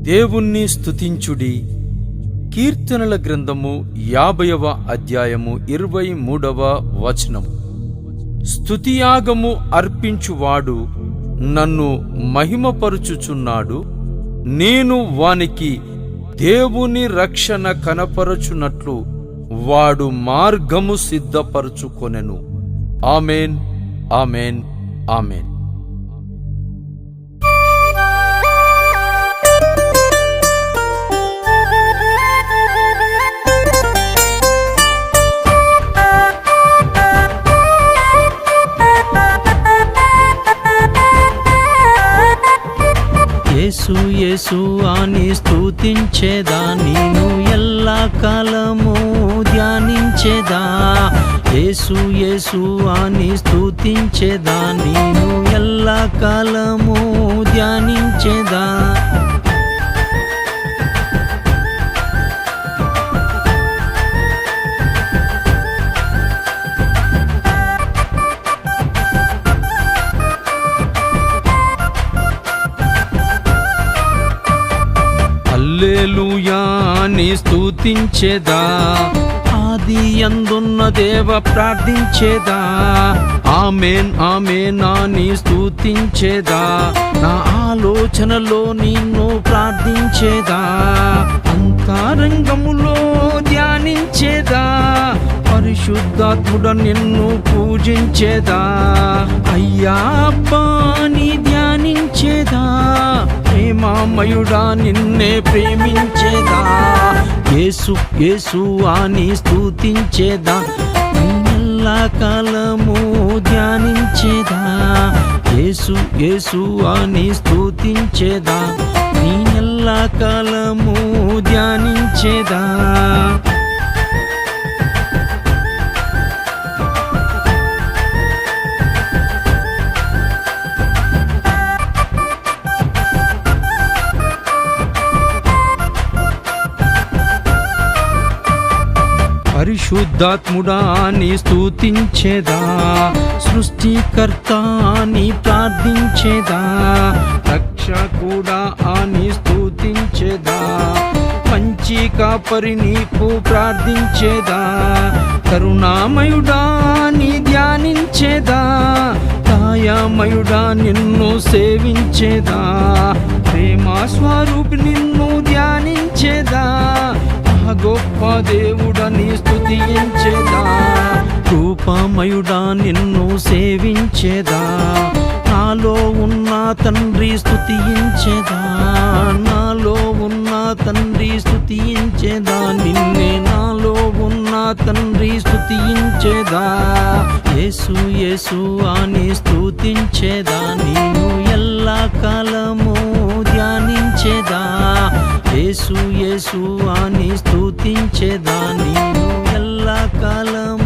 దేవుణ్ణి స్తుతించుడి. కీర్తనల గ్రంథము యాభైవ అధ్యాయము ఇరవై మూడవ వచనము. స్తుతియాగము అర్పించువాడు నన్ను మహిమపరుచుచున్నాడు. నేను వానికి దేవుని రక్షణ కనపరచునట్లు వాడు మార్గము సిద్ధపరచుకొనెను. Amen amen amen. Yesu Yesu అని స్థుతించేదా నేను ఎల్లా కాలము ధ్యానించేదా? యేసు యేసు అని స్థుతించేదా నేను ఎల్లా కాలము ధ్యానించేదా? అని స్తుతించేదా? ఆది అందున్న దేవ ప్రార్థించేదా? ఆమెన్ ఆమెన్ నాని స్తుతించేదా? నా ఆలోచనలో నిన్ను ప్రార్థించేదా? అంతరంగములో ధ్యానించేదా? పరిశుద్ధాత్ముడ నిన్ను పూజించేదా? అయ్యా అబ్బాని ప్రేమామయుడా నిన్నే ప్రేమించేదా? యేసు యేసు అని స్తుతించేదా? నిన్నెల్లా కాలము ధ్యానించేదా? యేసు యేసు అని స్తుతించేదా? నీ కాలము ధ్యానించేదా? పరిశుద్ధాత్ముడా నీ స్తుతించేదా? సృష్టికర్త నీ ప్రార్థించేదా? రక్షకుడా అని స్థుతించేదా మంచి కాపరి నీకు ప్రార్థించేదా? కరుణామయుడా నీ ధ్యానించేదా? దయామయుడా నిన్ను సేవించేదా? ప్రేమ రూపమయుడా నిన్ను సేవించేదా? నాలో ఉన్న తండ్రి స్థుతించేదా నాలో ఉన్న తండ్రి స్థుతించేదా నిన్నే నాలో ఉన్న తండ్రి స్థుతించేదా యేసు యేసు అని స్థుతించేదా నేను ఎల్లా కాలము ధ్యానించేదా? యేసు యేసు అని స్థుతించేదా నేను ఎల్లా కాలం